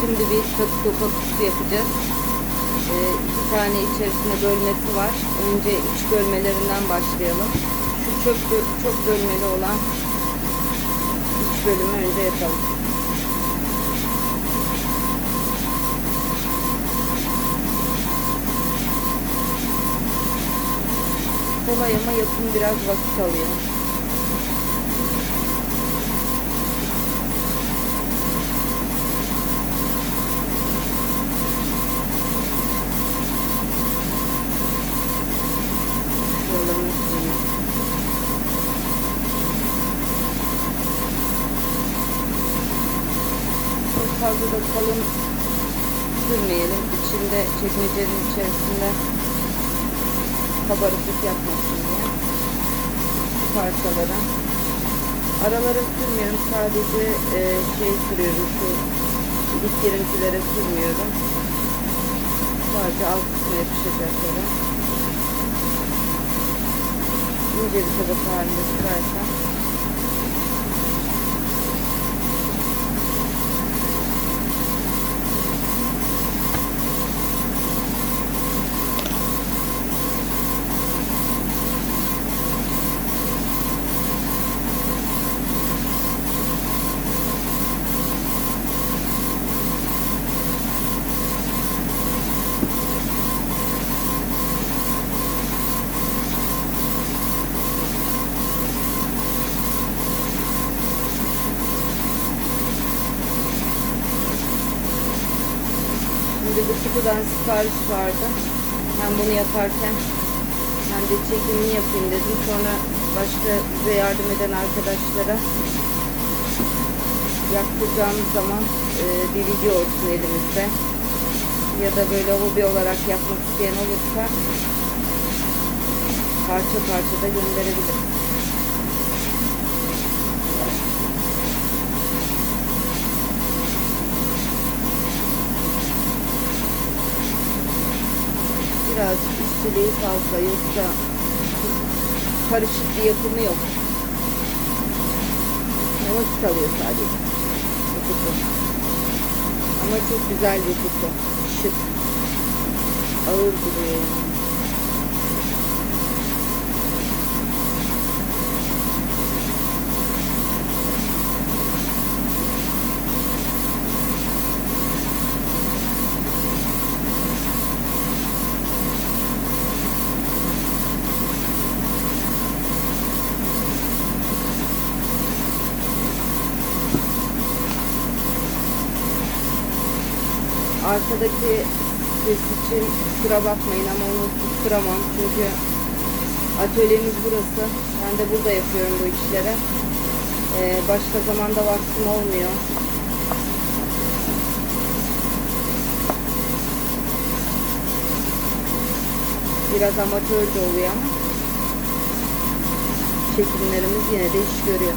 şimdi bir takı toka kutusu yapacağız. Ee, iki tane içerisinde bölmesi var. Önce iç bölmelerinden başlayalım. Şu çok, çok bölmeli olan iç bölümü önce yapalım. Kolay ama yapım biraz vakit alıyor. Çok kalın sürmeyelim. İçinde çekmecenin içerisinde kabarıklık yapmasın diye. Şu parçalara. Aralara sürmüyorum. Sadece e, şey sürüyorum. Şu dik girintilere sürmüyorum. Sadece alt kısmı yapışacaklara. İnce bir tabak halinde sürersen Şimdi bu kutudan sipariş vardı. Hem bunu yaparken hem de çekimini yapayım dedim. Sonra başka bize yardım eden arkadaşlara yaptıracağımız zaman e, bir video olsun elimizde. Ya da böyle hobi olarak yapmak isteyen olursa parça parça da gönderebilirim. Biraz işçiliği fazla yoksa karışık bir yapımı yok. Vakit alıyor sadece bu kutu. Ama çok güzel bir kutu. Şık. Ağır duruyor yani. Arkadaki ses için kusura bakmayın ama onu susturamam çünkü atölyemiz burası. Ben de burada yapıyorum bu işlere. Ee, başka zamanda vaktim olmuyor. Biraz amatörce oluyor ama çekimlerimiz yine de iş görüyor.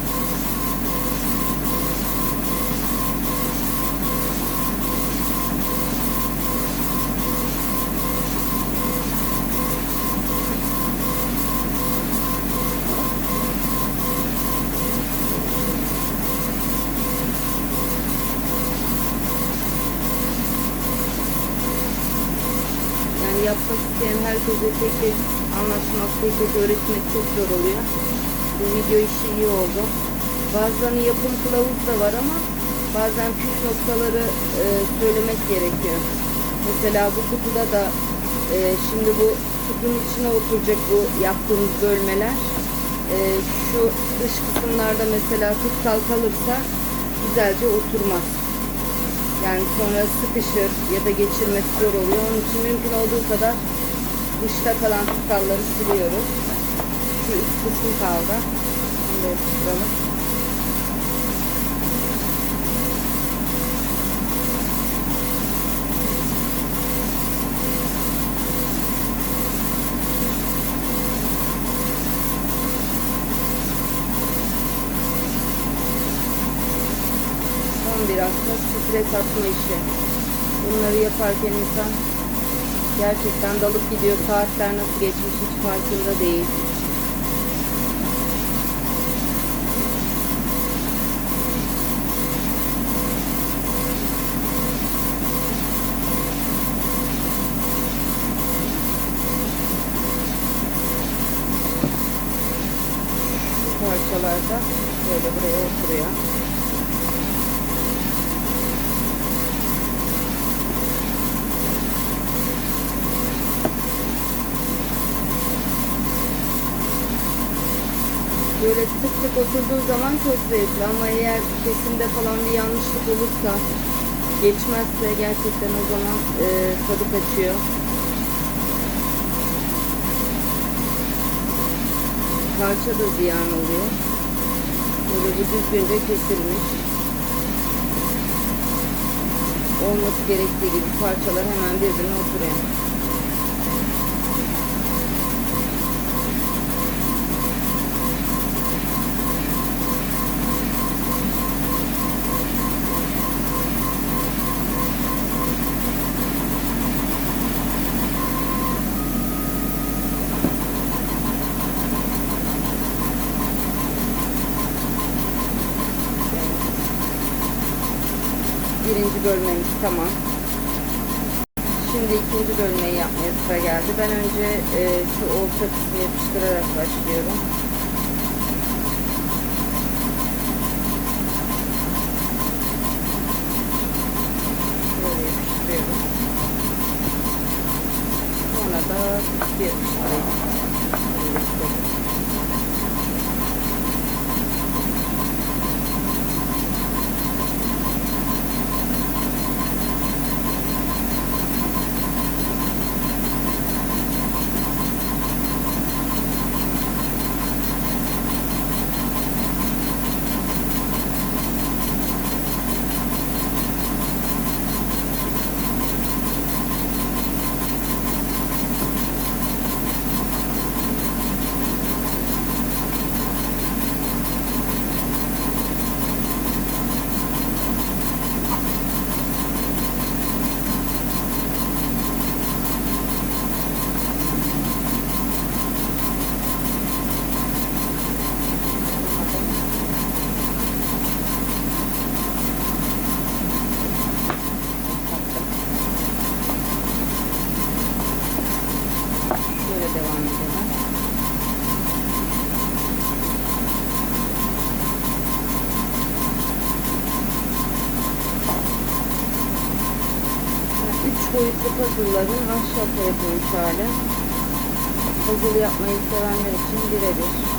Yani yapmak isteyen herkese tek öğretmek çok zor oluyor. Bu video işi iyi oldu. Bazılarının yapım kılavuzu da var ama bazen püf noktaları e, söylemek gerekiyor. Mesela bu kutuda da e, şimdi bu kutunun içine oturacak bu yaptığımız bölmeler. E, şu dış kısımlarda mesela tutkal kalırsa güzelce oturmaz. Yani sonra sıkışır ya da geçirmesi zor oluyor. Onun için mümkün olduğu kadar dışta kalan tutalları siliyoruz. Şu üst kısmı kaldı. Onu da biraz da stres atma işi. Bunları yaparken insan gerçekten dalıp gidiyor. Saatler nasıl geçmiş hiç farkında değil. da böyle buraya oturuyor. Tık oturduğu zaman çok zevkli ama eğer kesimde falan bir yanlışlık olursa geçmezse gerçekten o zaman e, tadı kaçıyor. Parça da ziyan oluyor. Böyle bir düzgünce kesilmiş. Olması gerektiği gibi parçalar hemen birbirine oturuyor. Şimdi ikinci bölmeyi yapmaya sıra geldi. Ben önce e, şu orta kısmı yapıştırarak başlıyorum. Böyle yapıştırıyorum. Sonra da üstü yapıştırayım. Böyle yapıyorum. Şöyle devam edelim. Yani Üç puzzle'ların ahşapla yapılmış hali. Puzzle yapmayı sevenler için birebir.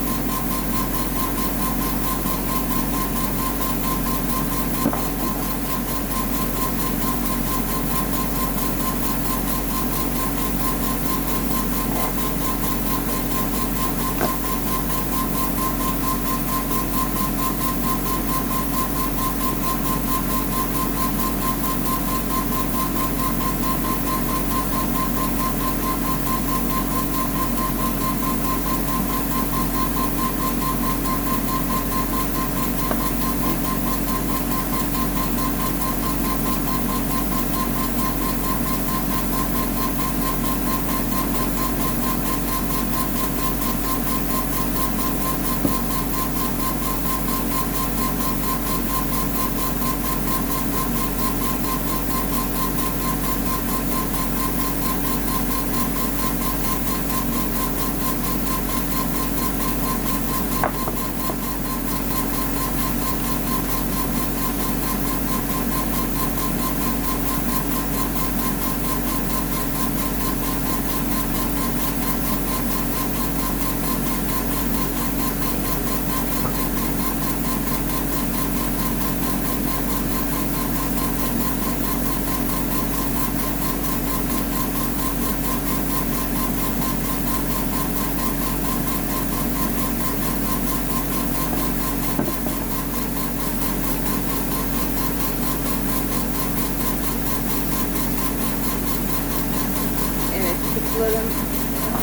Evet, kutuların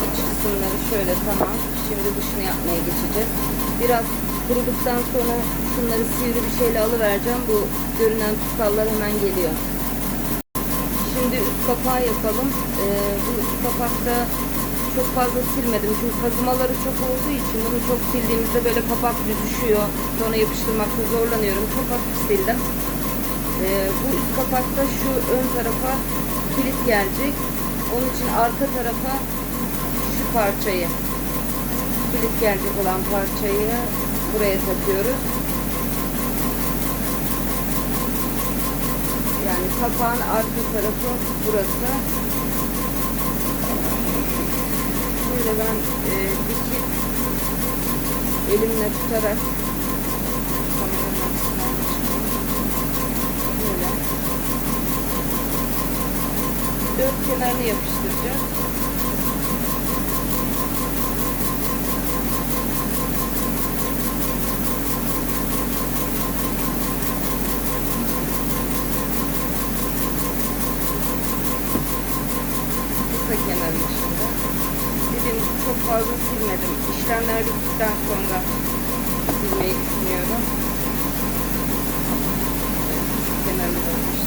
iç kısımları şöyle tamam. Şimdi dışını yapmaya geçeceğiz. Biraz kuruduktan sonra şunları sivri bir şeyle alıvereceğim. Bu görünen tutallar hemen geliyor. Şimdi üst kapağı yapalım. Ee, bu üst kapakta çok fazla silmedim. Çünkü kazımaları çok olduğu için bunu çok sildiğimizde böyle kapak düşüyor. Sonra yapıştırmakta zorlanıyorum. Çok hafif sildim. Ee, bu üst kapakta şu ön tarafa kilit gelecek. Onun için arka tarafa şu parçayı kilit gelecek olan parçayı buraya takıyoruz. Yani kapağın arka tarafı burası. Şöyle ben e, dikip elimle tutarak. Böyle. Dört kenarını yapıştıracağız. kısa kenarı içinde. Dedim çok fazla silmedim. İşlemler bittikten sonra silmeyi düşünüyorum.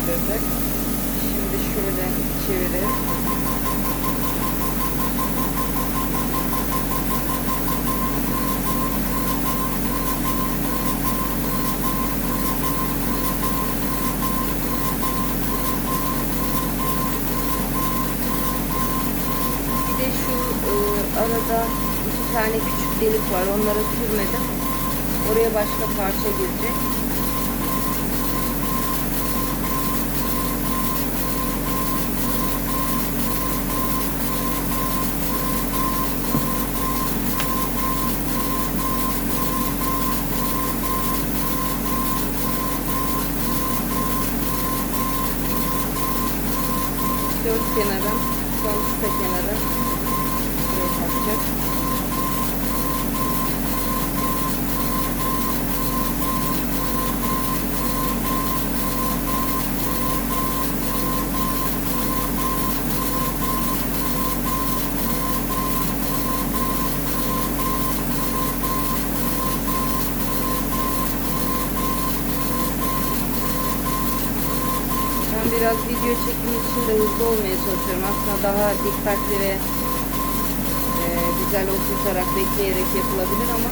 Yapıştırdık. Şimdi şöyle çevirip Bir de şu e, arada iki tane küçük delik var. Onlara sürmedim. Oraya başka parça girecek. Dört kenarım, son kısa kenarı buraya takacak. Ben biraz video çekimi için de hızlı olmaya çalışıyorum. Aslında daha dikkatli ve e, güzel oturtarak bekleyerek yapılabilir ama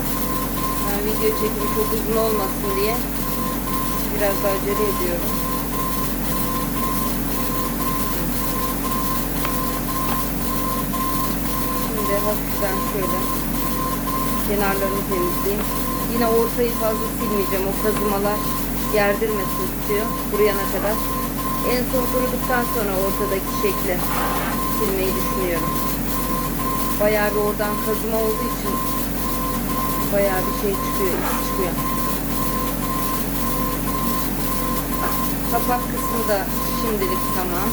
ben video çekimi çok uzun olmasın diye biraz da acele ediyorum. Şimdi hafiften şöyle kenarlarını temizleyeyim. Yine ortayı fazla silmeyeceğim. O kazımalar gerdirmesin istiyor. Kuruyana kadar. En son kuruduktan sonra ortadaki şekli silmeyi düşünüyorum. Bayağı bir oradan kazıma olduğu için bayağı bir şey çıkıyor, çıkıyor. Kapak kısmı da şimdilik tamam.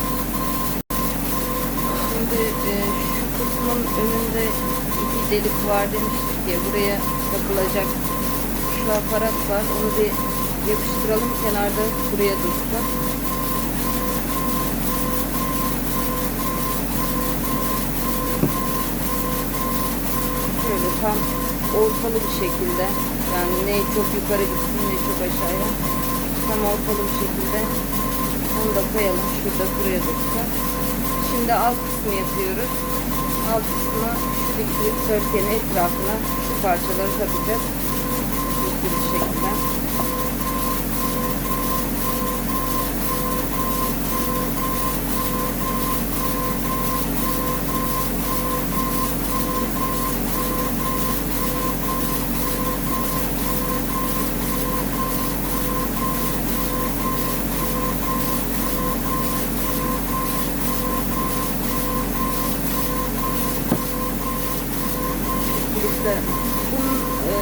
Şimdi e, şu kısmın önünde iki delik var demiştik ya buraya takılacak şu aparat var. Onu bir yapıştıralım kenarda buraya dursun. Şöyle tam ortalı bir şekilde yani ne çok yukarı gitsin ne çok aşağıya tam ortalı bir şekilde onu da koyalım şurada buraya dursun. Şimdi alt kısmı yapıyoruz. Alt kısmı şu dikdörtgenin etrafına şu parçaları takacağız. Düzgün bir şekilde. Birlikte bunun e,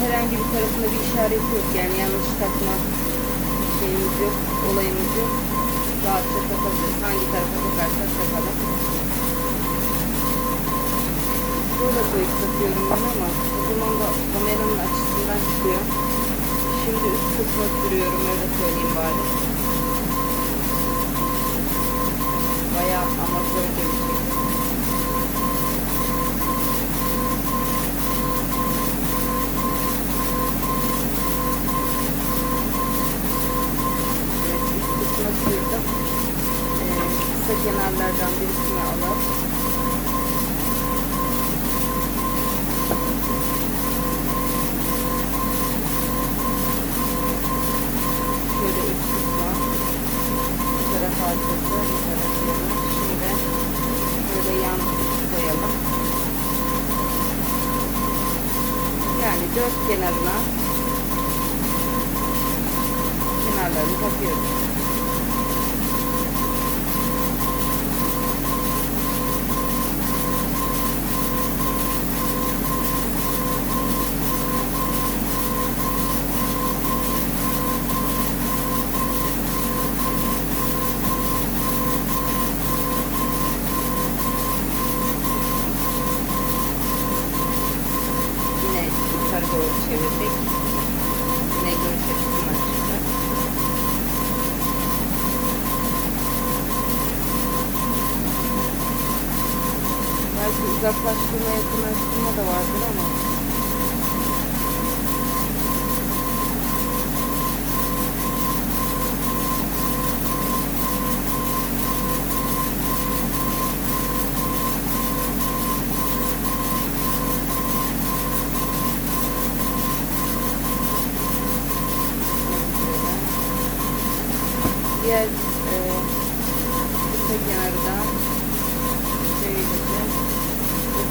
herhangi bir tarafında bir işaret yok yani yanlış takma şeyimiz yok, olayımız yok. Rahatça takabiliriz. Hangi tarafa takarsak takalım. Böyle koyup takıyorum ben ama o zaman da kameranın açısından çıkıyor. Şimdi üst kısmı sürüyorum öyle söyleyeyim bari. Bayağı amatörce bir şey. Evet, üst kısmına sürdüm. Ee, kısa kenarlardan birisini alıp şöyle üst kısma bir taraf arkası bir taraf yanı. Şimdi böyle yan koyalım. Yani dört kenarına kenarlarını takıyoruz. Uzaklaştırma yakınlaştırma da vardır ama. Diğer e, kısa kenarı da şöylece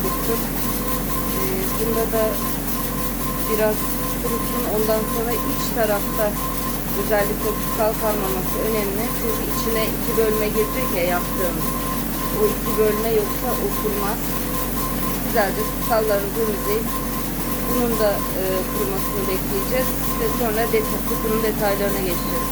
okuttuk. E, bunda da biraz kurusun ondan sonra iç tarafta özellikle tutkal kalmaması önemli. Çünkü içine iki bölme girecek ya yaptığımız. O iki bölme yoksa oturmaz. Güzelce tutkallarını temizleyip bunun da e, kurumasını bekleyeceğiz. Ve sonra det kutunun detaylarına geçeceğiz.